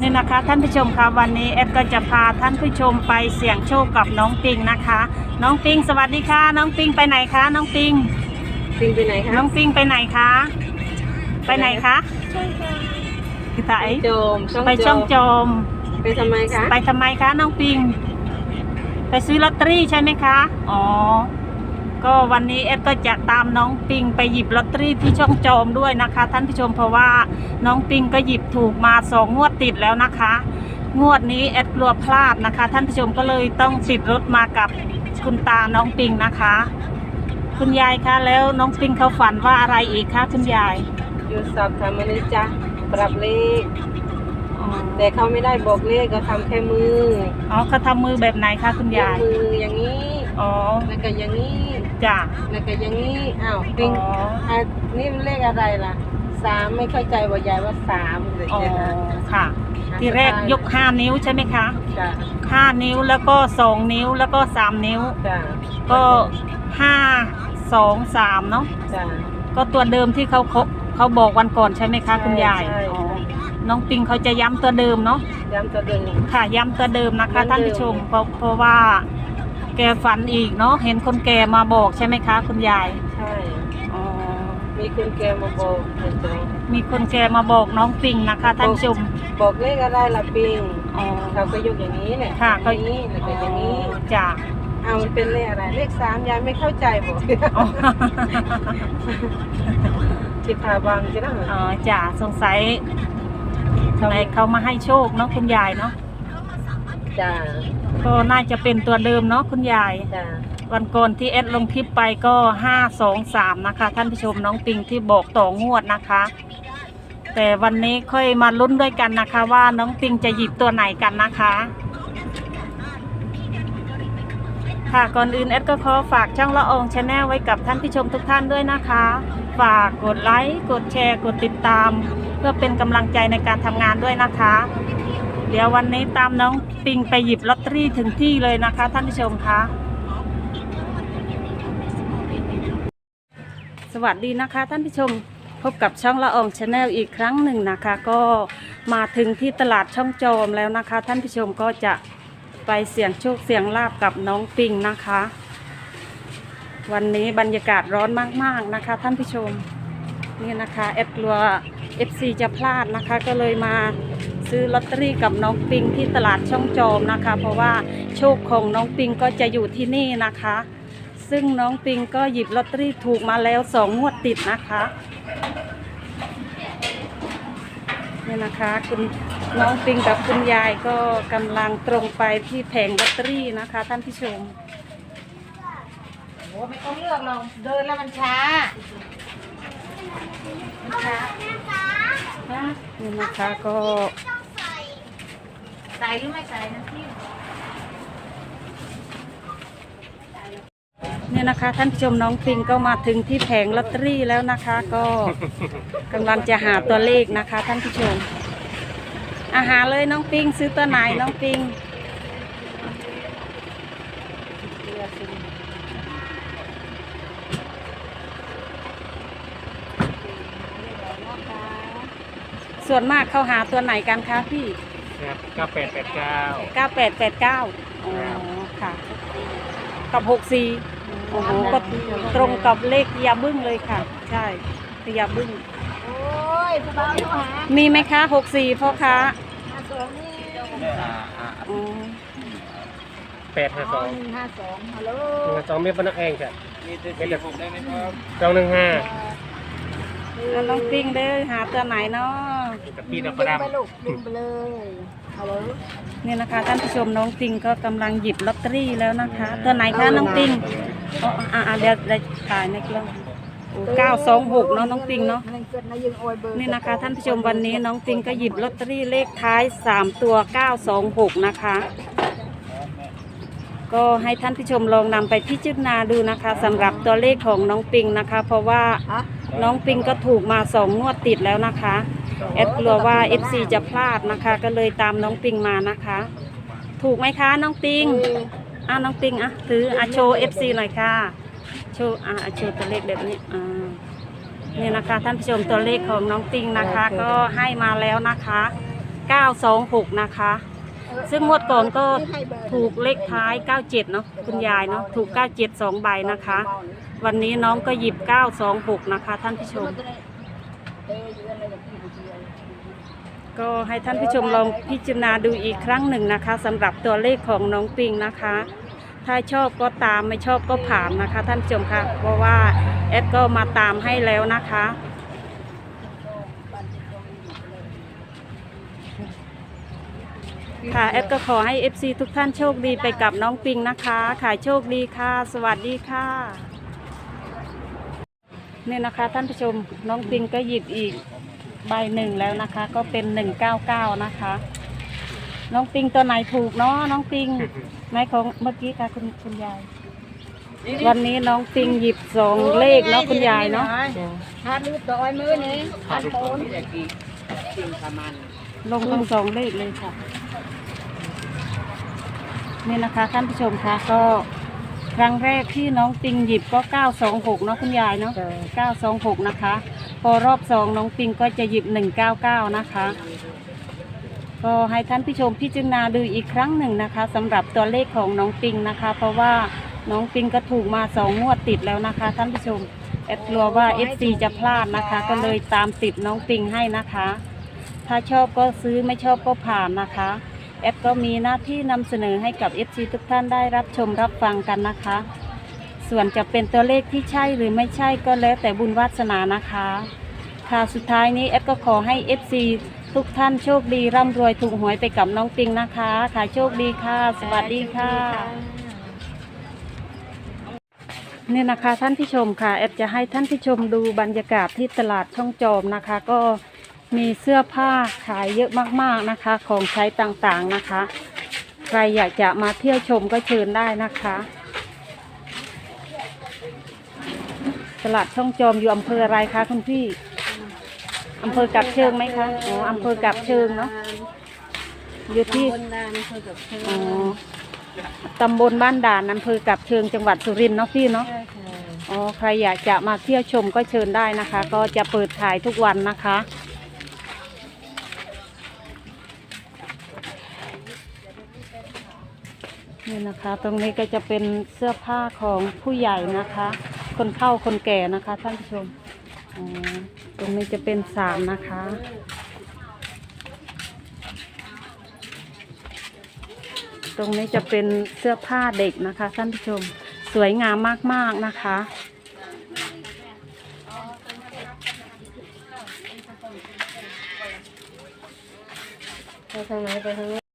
นี่นะคะท่านผู้ชมคะวันนี้เอ็ดก็จะพาท่านผู้ชมไปเสี่ยงโชคกับน้องปิงนะคะ น้องปิงสวัสดีค่ะ น้องปิงไปไหนคะ น้องปิง ปิงไปไหนคะน้องปิงไปไหนคะ ไปไหนคะพี่ไตโจมช่องไปช่องโจม ไปทำไมคะ ไปทำไมคะ น้องปิง ไปซื้อลอตเตอรี่ใช่ไหมคะ อ๋อ ก็วันนี้เอ็ดก็จะตามน้องปิงไปหยิบลอตเตอรี่ที่ช่องโจมด้วยนะคะ ท่านผู้ชมเพราะว่าน้องปิงก็หยิบถูกมาสองงวดติดแล้วนะคะ งวดนี้เอ็ดกลัวพลาดนะคะ ท่านผู้ชมก็เลยต้องติดรถมากับคุณตาน้องปิงนะคะ คุณยายคะแล้วน้องปิงเขาฝันว่าอะไรอีกคะคุณยายอยู่สอบถามมาเลยจ้ะปรับเลขอ๋อแต่เขาไม่ได้บอกเลขก็ทำแค่มืออ๋อเขาทำมือแบบไหนคะคุณยกยายมืออย่างนี้อ๋อแล้วก็อย่างนี้ จ้ะ แล้วก็อย่างนี้อ้าวอ๋ปิงออะนี่มันเลขอะไรล่ะสามไม่เข้าใจว่ายายว่าสามเลยอ๋อจ้ะค่ะ ทีแรกยกห้านิ้วใช่ไหมคะจ้ะห้านิ้วแล้วก็สองนิ้วแล้วก็สามนิ้ว จ้ะก็ห้าสองสามเนาะจ้ะ ก็ตัวเดิมที่เขาเขาเขาบอกวันก่อนใช่ไหมคะคุณยายใช่อ๋อใช่น้องปิงเขาจะย้ำตัวเดิมเนาะย้ำตัวเดิม ค่ะย้ำตัวเดิมนะคะเหมือนเดิมท่านผู้ชมเพราะเพราะว่า แกฝันอีกเนาะเห็นคนแก่มาบอกใช่ไหมคะ คุณยายใช่อ๋อมีคนแกมาบอกนะจ๊ะมีคนแก่มาบอกน้องปิงนะคะ ท่านผู้ชมบอกเลขอะไรล่ะปิงอ๋อเขาก็ยกอย่างนี้แหละค่ะอเขาย่างนี้แล้วก็อย่างนี้จ้ะเอามันเป็นเลขอะไรเลขสามยายไม่เข้าใจบอกอ๋อคิดพาบางจะได้อ๋อจ้ะสงสัยทำไมเขามาให้โชคเนาะคุณยายเนาะ จ้าก็น่าจะเป็นตัวเดิมเนาะคุณยาย จ้าวันก่อนที่เอดลงคลิปไปก็ห้าสองสามนะคะ ท่านผู้ชมน้องปิงที่บอกต่องวดนะคะ แต่วันนี้ค่อยมาลุ้นด้วยกันนะคะ ว่าน้องปิงจะหยิบตัวไหนกันนะคะ ค่ะก่อนอื่นเอดก็ขอฝากช่องละอองชาแนลไว้กับท่านผู้ชมทุกท่านด้วยนะคะ ฝากกดไลค์กดแชร์ กดติดตาม เพื่อเป็นกำลังใจในการทำงานด้วยนะคะ เดี๋ยววันนี้ตามน้องปิงไปหยิบลอตเตอรี่ถึงที่เลยนะคะ ท่านผู้ชมคะสวัสดีนะคะ ท่านผู้ชมพบกับช่องละอองชาแนลอีกครั้งหนึ่งนะคะ ก็มาถึงที่ตลาดช่องโจมแล้วนะคะ ท่านผู้ชมก็จะไปเสี่ยงโชคเสี่ยงลาบกับน้องปิงนะคะ วันนี้บรรยากาศร้อนมากๆนะคะ ท่านผู้ชมนี่นะคะเอดกลัว FC จะพลาดนะคะก็เลยมา ซื้อลอตเตอรี่กับน้องปิงที่ตลาดช่องโจมนะคะ เพราะว่าโชคของน้องปิงก็จะอยู่ที่นี่นะคะ ซึ่งน้องปิงก็หยิบลอตเตอรี่ถูกมาแล้วสองงวดติดนะคะนี่นะคะคุณน้องปิงกับคุณยายก็กำลังตรงไปที่แผงลอตเตอรี่นะคะ ท่านผู้ชมโอ้ไม่ต้องเลือกเราเดินแล้วมันช้า นี่นะคะก็ ใส่หรือไม่ใส่นะพี่เนี่ยนะคะ ท่านผู้ชมน้องปิงก็มาถึงที่แผงลอตเตอรี่แล้วนะคะ ก็กำลังจะหาตัวเลขนะคะ ท่านผู้ชม อาหารเลยน้องปิงซื้อตัวไหนน้องปิงส่วนมากเขาหาตัวไหนกันคะพี่ ครับเก้าแปดแปดเก้า9889อ๋อค่ะ กับ64โอ้โหก็ตรงกับเลขยาบึ้งเลยค่ะ ใช่ยาบึ้ง โอ้ยสบายหามีไหมคะ64พ่อค้าห้าสองนี่อ๋อแปดห้าสองหนึ่งห้าสองฮัลโหลหนึ่งห้าสองเมตรปนักเองจ้ะเมตรได้ไหมครับสองหนึ่งห้าแล้วน้องปิ้งเด้อหาตัวไหนเนาะ กับพี่ดึนังกประดับไปลูกดึงไปเลยฮัลโหลนี่นะคะท่านผู้ชมน้องปิงก็กำลังหยิบลอตเตอรี่แล้วนะคะ ตัวไหนคะน้องปิงอ๋ออ่าอ่าเดี๋ยวเดี๋ยวถ่ายในกล้องเก้าสองหกเนาะน้องปิงเนาะเกิดนะยังโอยเบอร์นี่นะคะท่านผู้ชมวันนี้น้องปิงก็หยิบลอตเตอรี่เลขท้าย 3 ตัว 926 นะคะ ก็ให้ท่านผู้ชมลองนำไปพิจารณาดูนะคะสำหรับตัวเลขของน้องปิงนะคะ เพราะว่าฮะน้องปิงก็ถูกมาสองงวดติดแล้วนะคะ แอดกลัวว่า FC จะพลาดนะคะ ก็เลยตามน้องปิงมานะคะ ถูกไหมคะน้องปิงเอออะน้องปิงอะถืออะโชว์ FC หน่อยค่ะโชว์อะอะโชว์ตัวเลขแบบนี้อ่านี่นะคะท่านผู้ชมตัวเลขของน้องปิงนะคะ ก็ให้มาแล้วนะคะ 926 นะคะ ซึ่งงวดก่อนก็ถูกเลขท้าย 97 เนาะคุณยายเนาะถูก 97 2 ใบนะคะ วันนี้น้องก็หยิบ 926 นะคะ ท่านผู้ชม ก็ให้ท่านผู้ชมลองพิจารณาดูอีกครั้งหนึ่งนะคะสำหรับตัวเลขของน้องปิงนะคะ ถ้าชอบก็ตามไม่ชอบก็ผ่านนะคะ ท่านผู้ชมค่ะเพราะว่าแอดก็มาตามให้แล้วนะคะ ค่ะแอดก็ขอให้ FC ทุกท่านโชคดีไปกับน้องปิงนะคะขายโชคดีค่ะ สวัสดีค่ะนี่นะคะ ท่านผู้ชมน้องปิงก็หยิบอีก ใบหนึ่งแล้วนะคะ ก็เป็นหนึ่งเก้าเก้านะคะ น้องปิงตัวไหนถูกเนาะน้องปิงไหนของเมื่อกี้ค่ะคุณคุณยาย วันนี้น้องปิงหยิบสองเลขเนาะคุณยายเนาะทานรูปต่อยมือนี่ทานโอนลงทั้งสองเลขเลยค่ะนี่นะคะท่านผู้ชมคะก็ครั้งแรกที่น้องปิงหยิบก็ 926 เนาะคุณยายเนาะ926 นะคะ พอรอบสองน้องปิงก็จะหยิบ199นะคะ ก็ให้ท่านผู้ชมพิจารณาดูอีกครั้งหนึ่งนะคะสำหรับตัวเลขของน้องปิงนะคะ เพราะว่าน้องปิงก็ถูกมาสองงวดติดแล้วนะคะท่านผู้ชมแอดกลัวว่า FC จะพลาดนะคะ ก็เลยตามติดน้องปิงให้นะคะ ถ้าชอบก็ซื้อไม่ชอบก็ผ่านนะคะแอดก็มีหน้าที่นำเสนอให้กับ FC ทุกท่านได้รับชมรับฟังกันนะคะ ส่วนจะเป็นตัวเลขที่ใช่หรือไม่ใช่ก็แล้วแต่บุญวาสนานะคะ ค่ะสุดท้ายนี้แอดก็ขอให้ FC ทุกท่านโชคดีร่ำรวยถูกหวยไปกับน้องปิงนะคะ ค่ะโชคดีค่ะ สวัสดีค่ะ เนี่ยนะคะท่านผู้ชมค่ะแอดจะให้ท่านผู้ชมดูบรรยากาศที่ตลาดช่องจอมนะคะ ก็มีเสื้อผ้าขายเยอะมากๆนะคะ ของใช้ต่างๆนะคะ ใครอยากจะมาเที่ยวชมก็เชิญได้นะคะ ตลาดช่องจอมอยู่อำเภออะไรคะคุณพี่อำเภอกับเชิงไหมคะอ๋ออำเภอกับเชิงเนาะอยู่ที่คนานคือกับเธออ๋อตำบลบ้านด่านอำเภอกับเชิงจังหวัดสุรินทร์เนาะพี่เนาะใช่ค่ะอ๋อใครอยากจะมาเที่ยวชมก็เชิญได้นะคะ ก็จะเปิดขายทุกวันนะคะ นี่นะคะ ตรงนี้ก็จะเป็นเสื้อผ้าของผู้ใหญ่นะคะ คนเข้าคนแก่นะคะท่านผู้ชมตรงนี้จะเป็นสามนะคะ ตรงนี้จะเป็นเสื้อผ้าเด็กนะคะท่านผู้ชมสวยงามมากๆนะคะ ไปทางไหนไปทางนี้